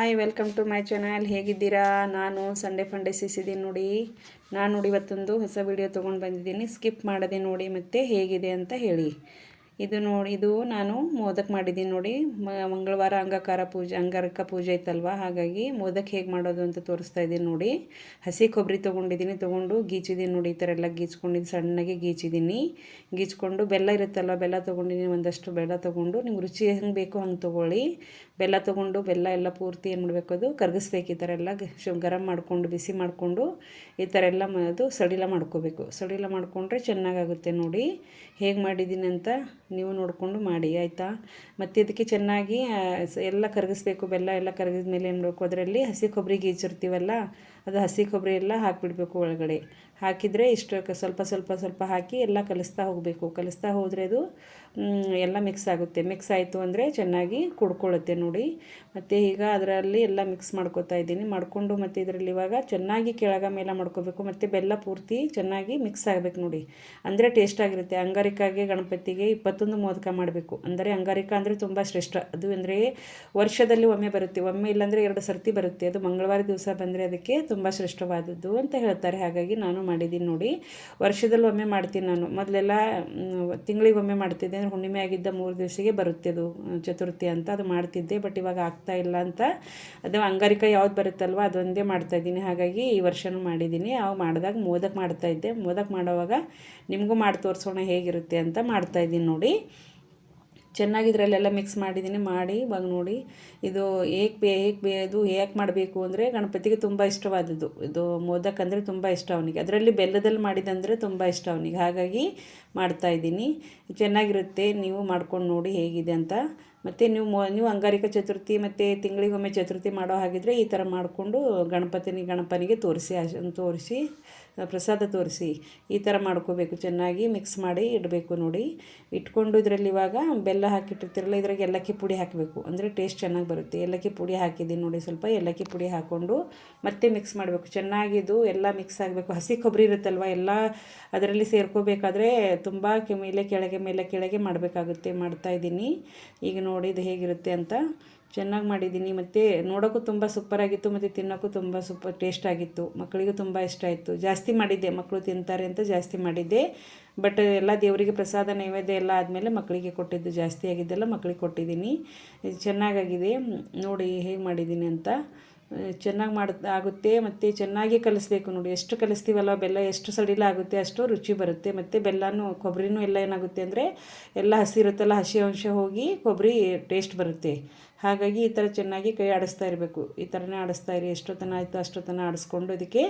Hi welcome to my channel ಹೇಗಿದ್ದೀರಾ? ನಾನು Sunday ಫಂಡೆ ಸಿಸಿದ್ದೀನಿ ನೋಡಿ. ನಾನು ನೋಡಿ ಇವತ್ತೊಂದು ಹೊಸ ವಿಡಿಯೋ ತೊಗೊಂಡು ಬಂದಿದ್ದೀನಿ. ಸ್ಕಿಪ್ ಮಾಡದೆ ನೋಡಿ ಮತ್ತು ಹೇಗಿದೆ ಅಂತ ಹೇಳಿ. ಇದು ನೋಡಿ, ಇದು ನಾನು ಮೋದಕ ಮಾಡಿದ್ದೀನಿ ನೋಡಿ. ಮಂಗಳವಾರ ಅಂಗಕಾರ ಪೂಜೆ ಅಂಗಾರಕ ಪೂಜೆ ಇತ್ತಲ್ವ ಹಾಗಾಗಿ ಮೋದಕ ಹೇಗೆ ಮಾಡೋದು ಅಂತ ತೋರಿಸ್ತಾ ಇದ್ದೀನಿ ನೋಡಿ. ಹಸಿ ಕೊಬ್ಬರಿ ತೊಗೊಂಡಿದ್ದೀನಿ, ತೊಗೊಂಡು ಗೀಚಿದ್ದೀನಿ ನೋಡಿ, ಈ ಥರ ಎಲ್ಲ ಗೀಚ್ಕೊಂಡಿದ್ದು, ಸಣ್ಣಗೆ ಗೀಚಿದ್ದೀನಿ. ಗೀಚ್ಕೊಂಡು ಬೆಲ್ಲ ಇರುತ್ತಲ್ವ? ಬೆಲ್ಲ ತೊಗೊಂಡಿದ್ದೀನಿ, ಒಂದಷ್ಟು ಬೆಲ್ಲ ತೊಗೊಂಡು. ನಿಮ್ಗೆ ರುಚಿ ಹೆಂಗೆ ಬೇಕೋ ಹಂಗೆ ತೊಗೊಳ್ಳಿ. ಬೆಲ್ಲ ತೊಗೊಂಡು ಬೆಲ್ಲ ಎಲ್ಲ ಪೂರ್ತಿ ಏನು ಮಾಡಬೇಕು ಅದು? ಕರಗಿಸ್ಬೇಕು, ಈ ಥರ ಎಲ್ಲ ಗರಂ ಮಾಡಿಕೊಂಡು, ಬಿಸಿ ಮಾಡಿಕೊಂಡು ಈ ಥರ ಎಲ್ಲ ಅದು ಸಡಿಲ ಮಾಡ್ಕೋಬೇಕು. ಸಡಿಲ ಮಾಡಿಕೊಂಡ್ರೆ ಚೆನ್ನಾಗಾಗುತ್ತೆ ನೋಡಿ. ಹೇಗೆ ಮಾಡಿದ್ದೀನಿ ಅಂತ ನೀವು ನೋಡಿಕೊಂಡು ಮಾಡಿ, ಆಯಿತಾ? ಮತ್ತು ಇದಕ್ಕೆ ಚೆನ್ನಾಗಿ ಎಲ್ಲ ಕರಗಿಸ್ಬೇಕು, ಬೆಲ್ಲ ಎಲ್ಲ ಕರಗಿದ ಮೇಲೆ ಏನು ಮಾಡಬೇಕು? ಅದರಲ್ಲಿ ಹಸಿ ಕೊಬ್ಬರಿ ಗೀಚಿರ್ತೀವಲ್ಲ ಅದು ಹಸಿ ಕೊಬ್ಬರಿ ಎಲ್ಲ ಹಾಕಿಬಿಡ್ಬೇಕು ಒಳಗಡೆ. ಹಾಕಿದರೆ ಇಷ್ಟು ಸ್ವಲ್ಪ ಸ್ವಲ್ಪ ಸ್ವಲ್ಪ ಹಾಕಿ ಎಲ್ಲ ಕಲಿಸ್ತಾ ಹೋಗಬೇಕು. ಕಲಿಸ್ತಾ ಹೋದರೆ ಅದು ಎಲ್ಲ ಮಿಕ್ಸ್ ಆಗುತ್ತೆ. ಮಿಕ್ಸ್ ಆಯಿತು ಅಂದರೆ ಚೆನ್ನಾಗಿ ಕುಡ್ಕೊಳ್ಳುತ್ತೆ ನೋಡಿ. ಮತ್ತು ಈಗ ಅದರಲ್ಲಿ ಎಲ್ಲ ಮಿಕ್ಸ್ ಮಾಡ್ಕೋತಾ ಇದ್ದೀನಿ. ಮಾಡಿಕೊಂಡು ಮತ್ತು ಇದರಲ್ಲಿ ಇವಾಗ ಚೆನ್ನಾಗಿ ಕೆಳಗ ಮೇಲೆ ಮಾಡ್ಕೋಬೇಕು. ಮತ್ತು ಬೆಲ್ಲ ಪೂರ್ತಿ ಚೆನ್ನಾಗಿ ಮಿಕ್ಸ್ ಆಗಬೇಕು ನೋಡಿ. ಅಂದರೆ ಟೇಸ್ಟ್ ಆಗಿರುತ್ತೆ. ಅಂಗಾರಿಕಾಗೆ, ಗಣಪತಿಗೆ ಇಪ್ಪತ್ತೊಂದು ಮೋದಕ ಮಾಡಬೇಕು. ಅಂದರೆ ಅಂಗಾರಿಕ ಅಂದರೆ ತುಂಬ ಶ್ರೇಷ್ಠ. ಅದು ಅಂದರೆ ವರ್ಷದಲ್ಲಿ ಒಮ್ಮೆ ಬರುತ್ತೆ. ಒಮ್ಮೆ ಇಲ್ಲಾಂದರೆ ಎರಡು ಸರ್ತಿ ಬರುತ್ತೆ. ಅದು ಮಂಗಳವಾರ ದಿವಸ ಬಂದರೆ ಅದಕ್ಕೆ ತುಂಬ ಶ್ರೇಷ್ಠವಾದದ್ದು ಅಂತ ಹೇಳ್ತಾರೆ. ಹಾಗಾಗಿ ನಾನು ಮಾಡಿದ್ದೀನಿ ನೋಡಿ. ವರ್ಷದಲ್ಲಿ ಒಮ್ಮೆ ಮಾಡ್ತೀನಿ ನಾನು. ಮೊದಲೆಲ್ಲ ತಿಂಗಳಿಗೊಮ್ಮೆ ಮಾಡ್ತಿದ್ದೆ. ಅಂದರೆ ಹುಣ್ಣಿಮೆ ಆಗಿದ್ದ ಮೂರು ದಿವಸಿಗೆ ಬರುತ್ತೆ ಅದು, ಚತುರ್ಥಿ ಅಂತ. ಅದು ಮಾಡ್ತಿದ್ದೆ, ಬಟ್ ಇವಾಗ ಆಗ್ತಾ ಇಲ್ಲ ಅಂತ. ಅದು ಅಂಗಾರಿಕ ಯಾವ್ದು ಬರುತ್ತಲ್ವ, ಅದೊಂದೇ ಮಾಡ್ತಾ ಇದ್ದೀನಿ. ಹಾಗಾಗಿ ಈ ವರ್ಷನೂ ಮಾಡಿದ್ದೀನಿ. ಅವು ಮಾಡಿದಾಗ ಮೋದಕ ಮಾಡ್ತಾಯಿದ್ದೆ ಮೋದಕ ಮಾಡೋವಾಗ ನಿಮಗೂ ಮಾಡಿ ತೋರಿಸೋಣ ಹೇಗಿರುತ್ತೆ ಅಂತ ಮಾಡ್ತಾಯಿದ್ದೀನಿ ನೋಡಿ. ಚೆನ್ನಾಗಿ ಇದರಲ್ಲೆಲ್ಲ ಮಿಕ್ಸ್ ಮಾಡಿದ್ದೀನಿ ಮಾಡಿ ಇವಾಗ ನೋಡಿ ಇದು ಹೇಗೆ ಬೇ ಏಕ್ ಬೇ ಅದು ಹೇಗೆ ಮಾಡಬೇಕು ಅಂದರೆ ಗಣಪತಿಗೆ ತುಂಬ ಇಷ್ಟವಾದದ್ದು. ಇದು ಮೋದಕ್ ಅಂದರೆ ತುಂಬ ಇಷ್ಟ ಅವನಿಗೆ. ಅದರಲ್ಲಿ ಬೆಲ್ಲದಲ್ಲಿ ಮಾಡಿದಂದರೆ ತುಂಬ ಇಷ್ಟ ಅವನಿಗೆ. ಹಾಗಾಗಿ ಮಾಡ್ತಾಯಿದ್ದೀನಿ ಚೆನ್ನಾಗಿರುತ್ತೆ, ನೀವು ಮಾಡ್ಕೊಂಡು ನೋಡಿ ಹೇಗಿದೆ ಅಂತ. ಮತ್ತು ನೀವು ಮೊ, ನೀವು ಅಂಗಾರಿಕ ಚತುರ್ಥಿ ಮತ್ತು ತಿಂಗಳಿಗೊಮ್ಮೆ ಚತುರ್ಥಿ ಮಾಡೋ ಹಾಗಿದ್ರೆ ಈ ಥರ ಮಾಡಿಕೊಂಡು ಗಣಪತಿನಿ, ಗಣಪನಿಗೆ ತೋರಿಸಿ ತೋರಿಸಿ ಪ್ರಸಾದ ತೋರಿಸಿ ಈ ಥರ ಮಾಡ್ಕೋಬೇಕು. ಚೆನ್ನಾಗಿ ಮಿಕ್ಸ್ ಮಾಡಿ ಇಡಬೇಕು ನೋಡಿ. ಇಟ್ಕೊಂಡು ಇದರಲ್ಲಿ ಇವಾಗ ಬೆಲ್ಲ ಹಾಕಿಟ್ಟಿರ್ತಿರಲ್ಲ, ಇದ್ರಾಗ ಏಲಕ್ಕಿ ಪುಡಿ ಹಾಕಬೇಕು. ಅಂದರೆ ಟೇಸ್ಟ್ ಚೆನ್ನಾಗಿ ಬರುತ್ತೆ. ಏಲಕ್ಕಿ ಪುಡಿ ಹಾಕಿದ್ದೀನಿ ನೋಡಿ ಸ್ವಲ್ಪ. ಏಲಕ್ಕಿ ಪುಡಿ ಹಾಕ್ಕೊಂಡು ಮತ್ತೆ ಮಿಕ್ಸ್ ಮಾಡಬೇಕು. ಚೆನ್ನಾಗಿದ್ದು ಎಲ್ಲ ಮಿಕ್ಸ್ ಆಗಬೇಕು. ಹಸಿ ಕೊಬ್ಬರಿ ಇರುತ್ತಲ್ವ ಎಲ್ಲ ಅದರಲ್ಲಿ ಸೇರ್ಕೋಬೇಕಾದ್ರೆ ತುಂಬ ಮೇಲೆ ಕೆಳಗೆ ಮೇಲೆ ಕೆಳಗೆ ಮಾಡಬೇಕಾಗುತ್ತೆ ಮಾಡ್ತಾಯಿದ್ದೀನಿ ಈಗ ನೋಡಿ ಇದು ಹೇಗಿರುತ್ತೆ ಅಂತ ಚೆನ್ನಾಗಿ ಮಾಡಿದ್ದೀನಿ. ಮತ್ತು ನೋಡೋಕ್ಕೂ ತುಂಬ ಸೂಪರಾಗಿತ್ತು ಮತ್ತು ತಿನ್ನೋಕ್ಕೂ ತುಂಬ ಸೂಪರ್ ಟೇಸ್ಟ್ ಆಗಿತ್ತು. ಮಕ್ಕಳಿಗೂ ತುಂಬ ಇಷ್ಟ ಆಯಿತು. ಜಾಸ್ತಿ ಮಾಡಿದ್ದೆ ಮಕ್ಕಳು ತಿಂತಾರೆ ಅಂತ ಜಾಸ್ತಿ ಮಾಡಿದ್ದೆ. ಬಟ್ ಎಲ್ಲ ದೇವರಿಗೆ ಪ್ರಸಾದ, ನೈವೇದ್ಯ ಎಲ್ಲ ಆದಮೇಲೆ ಮಕ್ಕಳಿಗೆ ಕೊಟ್ಟಿದ್ದು ಜಾಸ್ತಿ ಆಗಿದ್ದೆಲ್ಲ ಮಕ್ಕಳಿಗೆ ಕೊಟ್ಟಿದ್ದೀನಿ. ಚೆನ್ನಾಗಾಗಿದೆ. ನೋಡಿ ಹೇಗೆ ಮಾಡಿದ್ದೀನಿ ಅಂತ. ಚೆನ್ನಾಗಿ ಮಾಡ, ಆಗುತ್ತೆ ಮತ್ತು ಚೆನ್ನಾಗಿ ಕಲಿಸ್ಬೇಕು ನೋಡಿ. ಎಷ್ಟು ಕಲಿಸ್ತೀವಲ್ಲ ಬೆಲ್ಲ ಎಷ್ಟು ಸಡಿಲ ಆಗುತ್ತೆ ಅಷ್ಟು ರುಚಿ ಬರುತ್ತೆ. ಮತ್ತು ಬೆಲ್ಲನೂ ಕೊಬ್ಬರಿನೂ ಎಲ್ಲ ಏನಾಗುತ್ತೆ ಅಂದರೆ ಎಲ್ಲ ಹಸಿರುತ್ತಲ್ಲ ಹಸಿ ಅಂಶ ಹೋಗಿ ಕೊಬ್ಬರಿ ಟೇಸ್ಟ್ ಬರುತ್ತೆ. ಹಾಗಾಗಿ ಈ ಥರ ಚೆನ್ನಾಗಿ ಕೈ ಆಡಿಸ್ತಾ ಇರಬೇಕು. ಈ ಥರನೇ ಆಡಿಸ್ತಾ ಇರಿ. ಎಷ್ಟೊತ್ತನ ಆಯಿತು ಅಷ್ಟೊತ್ತನ ಆಡಿಸ್ಕೊಂಡು ಇದಕ್ಕೆ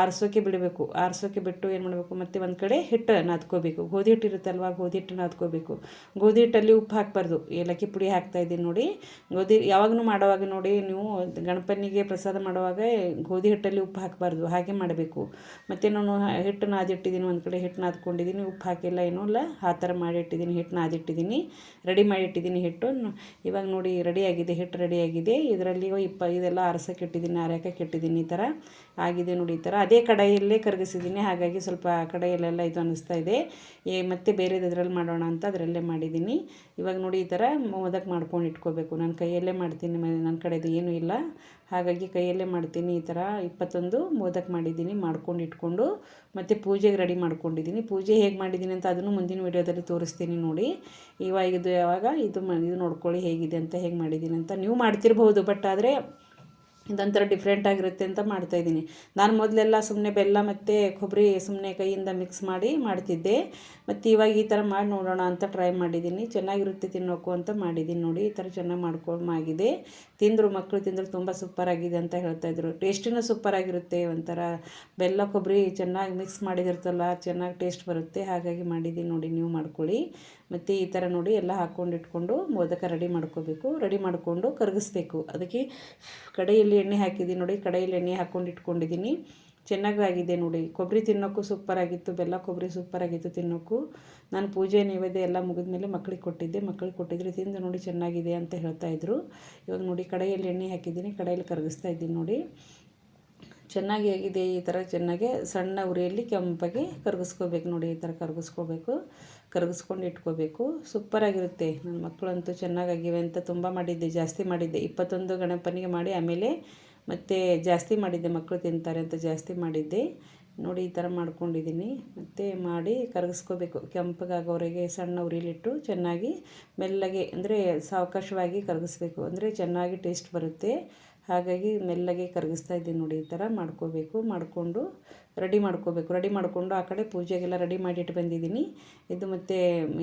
ಆರಿಸೋಕೆ ಬಿಡಬೇಕು. ಆರಿಸೋಕೆ ಬಿಟ್ಟು ಏನು ಮಾಡಬೇಕು? ಮತ್ತು ಒಂದು ಕಡೆ ಹಿಟ್ಟು ನಾದ್ಕೋಬೇಕು. ಗೋಧಿ ಹಿಟ್ಟು ಇರುತ್ತಲ್ವ ಗೋಧಿ ಹಿಟ್ಟು ನಾದ್ಕೋಬೇಕು. ಗೋಧಿ ಹಿಟ್ಟಲ್ಲಿ ಉಪ್ಪು ಹಾಕಬಾರ್ದು. ಏಲಕ್ಕಿ ಪುಡಿ ಹಾಕ್ತಾ ಇದ್ದೀನಿ ನೋಡಿ. ಗೋಧಿ ಯಾವಾಗಲೂ ಮಾಡೋವಾಗ ನೋಡಿ ನೀವು ಗಣಪನಿಗೆ ಪ್ರಸಾದ ಮಾಡುವಾಗ ಗೋಧಿ ಹಿಟ್ಟಲ್ಲಿ ಉಪ್ಪು ಹಾಕಬಾರ್ದು. ಹಾಗೆ ಮಾಡಬೇಕು. ಮತ್ತು ನಾನು ಹಿಟ್ಟು ನಾದಿಟ್ಟಿದ್ದೀನಿ. ಒಂದು ಕಡೆ ಹಿಟ್ಟು ನಾದ್ಕೊಂಡಿದ್ದೀನಿ. ಉಪ್ಪು ಹಾಕಿಲ್ಲ ಏನೂ ಇಲ್ಲ. ಆ ಥರ ಮಾಡಿಟ್ಟಿದ್ದೀನಿ ಹಿಟ್ಟು ನಾದಿಟ್ಟಿದ್ದೀನಿ. ರೆಡಿ ಮಾಡಿಟ್ಟಿದ್ದೀನಿ ಹಿಟ್ಟು ಇವಾಗ ನೋಡಿ ರೆಡಿಯಾಗಿದೆ ಹಿಟ್ಟು ರೆಡಿಯಾಗಿದೆ ಇದರಲ್ಲಿ ಇಪ್ಪ, ಇದೆಲ್ಲ ಆರ್ಸಕ್ಕೆ ಇಟ್ಟಿದ್ದೀನಿ ಆರ್ಯಕ್ಕೆ ಇಟ್ಟಿದ್ದೀನಿ ಈ ಥರ ಆಗಿದೆ ನೋಡಿ ಈ ಥರ. ಅದೇ ಕಡಾಯಲ್ಲೇ ಕರಗಿಸಿದ್ದೀನಿ, ಹಾಗಾಗಿ ಸ್ವಲ್ಪ ಆ ಕಡೆಯಲ್ಲೆಲ್ಲ ಇದು ಅನ್ನಿಸ್ತಾ ಇದೆ. ಏ, ಮತ್ತೆ ಬೇರೆದು ಇದರಲ್ಲಿ ಮಾಡೋಣ ಅಂತ ಅದರಲ್ಲೇ ಮಾಡಿದ್ದೀನಿ. ಇವಾಗ ನೋಡಿ ಈ ಥರ ಮೋದಕ ಮಾಡ್ಕೊಂಡು ಇಟ್ಕೋಬೇಕು. ನಾನು ಕೈಯಲ್ಲೇ ಮಾಡ್ತೀನಿ ನನ್ನ ಕಡೆದು ಏನೂ ಇಲ್ಲ. ಹಾಗಾಗಿ ಕೈಯಲ್ಲೇ ಮಾಡ್ತೀನಿ ಈ ಥರ. ಇಪ್ಪತ್ತೊಂದು ಮೋದಕ ಮಾಡಿದ್ದೀನಿ, ಮಾಡ್ಕೊಂಡು ಇಟ್ಕೊಂಡು ಮತ್ತು ಪೂಜೆಗೆ ರೆಡಿ ಮಾಡ್ಕೊಂಡಿದ್ದೀನಿ. ಪೂಜೆ ಹೇಗೆ ಮಾಡಿದ್ದೀನಿ ಅಂತ ಅದನ್ನು ಮುಂದಿನ ವೀಡಿಯೋದಲ್ಲಿ ತೋರಿಸ್ತೀನಿ ನೋಡಿ. ಇವಾಗ ಯಾವಾಗ ಇದು ಮ, ಇದು ನೋಡ್ಕೊಳ್ಳಿ ಹೇಗಿದೆ ಅಂತ ಹೇಗೆ ಮಾಡಿದ್ದೀನಿ. ಅಂತ ನೀವು ಮಾಡ್ತಿರ್ಬೋದು ಬಟ್ ಆದರೆ ಇದೊಂಥರ ಡಿಫ್ರೆಂಟ್ ಆಗಿರುತ್ತೆ ಅಂತ ಮಾಡ್ತಾಯಿದ್ದೀನಿ. ನಾನು ಮೊದಲೆಲ್ಲ ಸುಮ್ಮನೆ ಬೆಲ್ಲ ಮತ್ತು ಕೊಬ್ಬರಿ ಸುಮ್ಮನೆ ಕೈಯಿಂದ ಮಿಕ್ಸ್ ಮಾಡಿ ಮಾಡ್ತಿದ್ದೆ. ಮತ್ತು ಇವಾಗ ಈ ಥರ ಮಾಡಿ ನೋಡೋಣ ಅಂತ ಟ್ರೈ ಮಾಡಿದ್ದೀನಿ. ಚೆನ್ನಾಗಿರುತ್ತೆ ತಿನ್ನೋಕು ಅಂತ ಮಾಡಿದ್ದೀನಿ ನೋಡಿ, ಈ ಥರ ಚೆನ್ನಾಗಿ ಮಾಡ್ಕೊಂಡು ಆಗಿದೆ. ತಿಂದರು ಮಕ್ಕಳು ತಿಂದರು ತುಂಬ ಸೂಪರಾಗಿದೆ ಅಂತ ಹೇಳ್ತಾಯಿದ್ರು ಟೇಸ್ಟಿನೂ ಸೂಪರಾಗಿರುತ್ತೆ ಒಂಥರ ಬೆಲ್ಲ ಕೊಬ್ಬರಿ ಚೆನ್ನಾಗಿ ಮಿಕ್ಸ್ ಮಾಡಿದಿರ್ತಲ್ಲ, ಚೆನ್ನಾಗಿ ಟೇಸ್ಟ್ ಬರುತ್ತೆ. ಹಾಗಾಗಿ ಮಾಡಿದ್ದೀನಿ ನೋಡಿ, ನೀವು ಮಾಡ್ಕೊಳ್ಳಿ. ಮತ್ತು ಈ ಥರ ನೋಡಿ ಎಲ್ಲ ಹಾಕ್ಕೊಂಡು ಇಟ್ಕೊಂಡು ಮೋದಕ ರೆಡಿ ಮಾಡ್ಕೋಬೇಕು. ರೆಡಿ ಮಾಡಿಕೊಂಡು ಕರಗಿಸ್ಬೇಕು. ಅದಕ್ಕೆ ಕಡೆಯಲ್ಲಿ ಎಣ್ಣೆ ಹಾಕಿದ್ದೀನಿ ನೋಡಿ. ಕಡೆಯಲ್ಲಿ ಎಣ್ಣೆ ಹಾಕ್ಕೊಂಡು ಇಟ್ಕೊಂಡಿದ್ದೀನಿ. ಚೆನ್ನಾಗಾಗಿದೆ ನೋಡಿ. ಕೊಬ್ಬರಿ ತಿನ್ನೋಕ್ಕೂ ಸೂಪರಾಗಿತ್ತು. ಬೆಲ್ಲ ಕೊಬ್ಬರಿ ಸೂಪರಾಗಿತ್ತು ತಿನ್ನೋಕ್ಕೂ. ನಾನು ಪೂಜೆ ನೈವೇದ್ಯ ಎಲ್ಲ ಮುಗಿದ್ಮೇಲೆ ಮಕ್ಕಳಿಗೆ ಕೊಟ್ಟಿದ್ದೆ. ಮಕ್ಕಳಿಗೆ ಕೊಟ್ಟಿದ್ರೆ ತಿಂದು ನೋಡಿ ಚೆನ್ನಾಗಿದೆ ಅಂತ ಹೇಳ್ತಾಯಿದ್ರು ಇವಾಗ ನೋಡಿ ಕಡೆಯಲ್ಲಿ ಎಣ್ಣೆ ಹಾಕಿದ್ದೀನಿ. ಕಡೆಯಲ್ಲಿ ಕರಗಿಸ್ತಾ ಇದ್ದೀನಿ ನೋಡಿ. ಚೆನ್ನಾಗಿ ಆಗಿದೆ ಈ ಥರ ಚೆನ್ನಾಗಿ ಸಣ್ಣ ಉರಿಯಲ್ಲಿ ಕೆಂಪಾಗಿ ಕರಗಿಸ್ಕೋಬೇಕು ನೋಡಿ, ಈ ಥರ ಕರಗಿಸ್ಕೋಬೇಕು, ಕರಗಿಸ್ಕೊಂಡು ಇಟ್ಕೋಬೇಕು. ಸೂಪರಾಗಿರುತ್ತೆ ನನ್ನ ಮಕ್ಕಳಂತೂ ಚೆನ್ನಾಗಾಗಿವೆ ಅಂತ ತುಂಬ ಮಾಡಿದ್ದೆ, ಜಾಸ್ತಿ ಮಾಡಿದ್ದೆ. ಇಪ್ಪತ್ತೊಂದು ಗಣಪನಿಗೆ ಮಾಡಿ ಆಮೇಲೆ ಮತ್ತು ಜಾಸ್ತಿ ಮಾಡಿದ್ದೆ ಮಕ್ಕಳು ತಿಂತಾರೆ ಅಂತ ಜಾಸ್ತಿ ಮಾಡಿದ್ದೆ. ನೋಡಿ, ಈ ಥರ ಮಾಡ್ಕೊಂಡಿದ್ದೀನಿ. ಮತ್ತು ಮಾಡಿ ಕರಗಿಸ್ಕೋಬೇಕು. ಕೆಂಪಗಾಗೋವರೆಗೆ ಸಣ್ಣ ಉರಿಲಿಟ್ಟು ಚೆನ್ನಾಗಿ, ಮೆಲ್ಲಗೆ, ಅಂದರೆ ಸಾವಕಾಶವಾಗಿ ಕರಗಿಸ್ಬೇಕು. ಅಂದರೆ ಚೆನ್ನಾಗಿ ಟೇಸ್ಟ್ ಬರುತ್ತೆ. ಹಾಗಾಗಿ ಮೆಲ್ಲಗೆ ಕರಗಿಸ್ತಾ ಇದ್ದೀನಿ ನೋಡಿ ಈ ಥರ ಮಾಡ್ಕೋಬೇಕು, ಮಾಡಿಕೊಂಡು ರೆಡಿ ಮಾಡ್ಕೋಬೇಕು. ರೆಡಿ ಮಾಡಿಕೊಂಡು ಆ ಕಡೆ ಪೂಜೆಗೆಲ್ಲ ರೆಡಿ ಮಾಡಿಟ್ಟು ಬಂದಿದ್ದೀನಿ. ಇದು ಮತ್ತು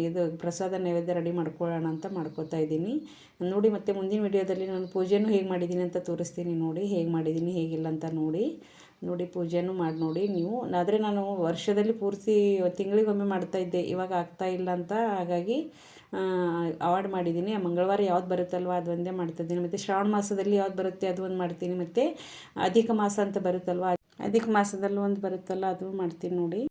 ಇದು ಪ್ರಸಾದ ನೈವೇದ್ಯ ರೆಡಿ ಮಾಡ್ಕೊಳ್ಳೋಣ ಅಂತ ಮಾಡ್ಕೋತಾ ಇದ್ದೀನಿ. ನೋಡಿ ಮತ್ತು ಮುಂದಿನ ವಿಡಿಯೋದಲ್ಲಿ ನಾನು ಪೂಜೆನೂ ಹೇಗೆ ಮಾಡಿದ್ದೀನಿ ಅಂತ ತೋರಿಸ್ತೀನಿ ನೋಡಿ, ಹೇಗೆ ಮಾಡಿದ್ದೀನಿ, ಹೇಗಿಲ್ಲ ಅಂತ ನೋಡಿ. ನೋಡಿ ಪೂಜೆನೂ ಮಾಡಿ ನೋಡಿ ನೀವು. ಆದರೆ ನಾನು ವರ್ಷದಲ್ಲಿ ಪೂರ್ತಿ ತಿಂಗಳಿಗೊಮ್ಮೆ ಮಾಡ್ತಾಯಿದ್ದೆ ಇವಾಗ ಆಗ್ತಾ ಇಲ್ಲ ಅಂತ. ಹಾಗಾಗಿ ಅವಾಯ್ಡ್ ಮಾಡಿದ್ದೀನಿ. ಮಂಗಳವಾರ ಯಾವ್ದು ಬರುತ್ತಲ್ವ ಅದು ಒಂದೇ ಮಾಡ್ತಿದ್ದೀನಿ. ಮತ್ತು ಶ್ರಾವಣ ಮಾಸದಲ್ಲಿ ಯಾವ್ದು ಬರುತ್ತೆ ಅದು ಒಂದು ಮಾಡ್ತೀನಿ. ಮತ್ತು ಅಧಿಕ ಮಾಸ ಅಂತ ಬರುತ್ತಲ್ವ? ಅಧಿಕ ಮಾಸದಲ್ಲಿ ಒಂದು ಬರುತ್ತಲ್ಲ, ಅದು ಮಾಡ್ತೀನಿ ನೋಡಿ.